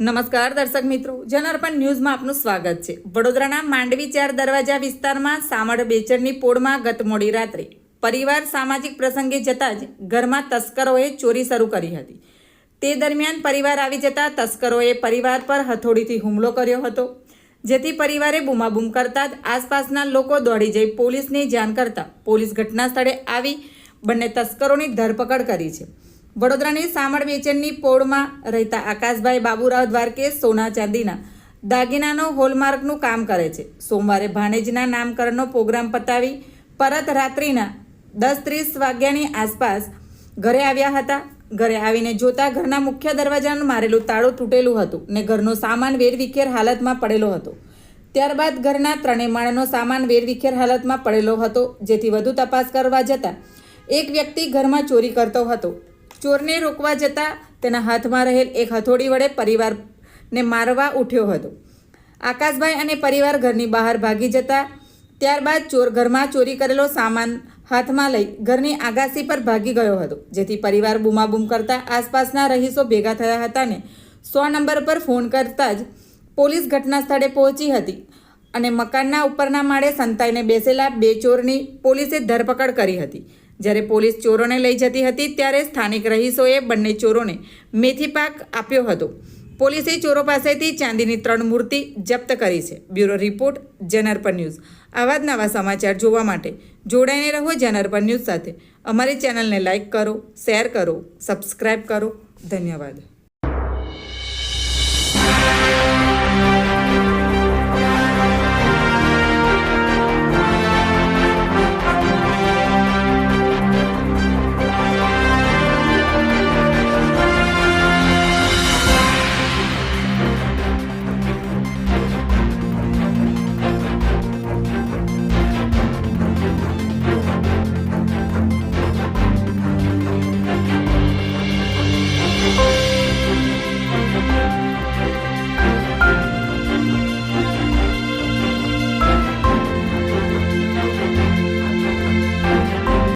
નમસ્કાર દર્શક મિત્રો જનઅર્પણ ન્યૂઝમાં આપનું સ્વાગત છે. વડોદરાના માંડવી ચાર દરવાજા વિસ્તારમાં સામળ બેચરની પોળમાં ગત મોડી રાત્રે પરિવાર સામાજિક પ્રસંગે જતા જ ઘરમાં તસ્કરોએ ચોરી શરૂ કરી હતી. તે દરમિયાન પરિવાર આવી જતા તસ્કરોએ પરિવાર પર હથોડીથી હુમલો કર્યો હતો, જેથી પરિવારે બૂમાબૂમ કરતા જ આસપાસના લોકો દોડી જઈ પોલીસને જાણ કરતા પોલીસ ઘટના સ્થળે આવી બંને તસ્કરોની ધરપકડ કરી છે. વડોદરાની સામળ વેચનની પોળમાં રહેતા આકાશભાઈ બાબુરાવ દ્વારકે સોના ચાંદીના દાગીનાનો હોલમાર્કનું કામ કરે છે. સોમવારે ભાણેજના નામકરણનો પ્રોગ્રામ પતાવી પરત રાત્રિના દસ ત્રીસ વાગ્યાની આસપાસ ઘરે આવ્યા હતા. ઘરે આવીને જોતા ઘરના મુખ્ય દરવાજાનું મારેલું તાળું તૂટેલું હતું ને ઘરનો સામાન વેરવિખેર હાલતમાં પડેલો હતો. ત્યારબાદ ઘરના ત્રણેય માળનો સામાન વેરવિખેર હાલતમાં પડેલો હતો, જેથી વધુ તપાસ કરવા જતાં એક વ્યક્તિ ઘરમાં ચોરી કરતો હતો. ચોરને રોકવા જતાં તેના હાથમાં રહેલ એક હથોડી વડે પરિવારને મારવા ઉઠ્યો હતો. આકાશભાઈ અને પરિવાર ઘરની બહાર ભાગી જતા ત્યારબાદ ચોર ઘરમાં ચોરી કરેલો સામાન હાથમાં લઈ ઘરની આગાસી પર ભાગી ગયો હતો, જેથી પરિવાર બૂમાબૂમ કરતા આસપાસના રહીશો ભેગા થયા હતા ને સો નંબર પર ફોન કરતા જ પોલીસ ઘટના સ્થળે પહોંચી હતી અને મકાનના ઉપરના માળે સંતાઈને બેસેલા બે ચોરની પોલીસે ધરપકડ કરી હતી. જ્યારે પોલીસ ચોરોને લઈ જતી હતી ત્યારે સ્થાનિક રહીશોએ બંને ચોરોને મેથી પાક આપ્યો હતો. પોલીસે ચોરો પાસેથી ચાંદીની ત્રણ મૂર્તિ જપ્ત કરી છે. બ્યુરો રિપોર્ટ જનરપર ન્યૂઝ. આવા જ નવા સમાચાર જોવા માટે જોડાઈને રહો જનરપર ન્યૂઝ સાથે. અમારી ચેનલને લાઇક કરો, શેર કરો સબસ્ક્રાઈબ કરો. ધન્યવાદ.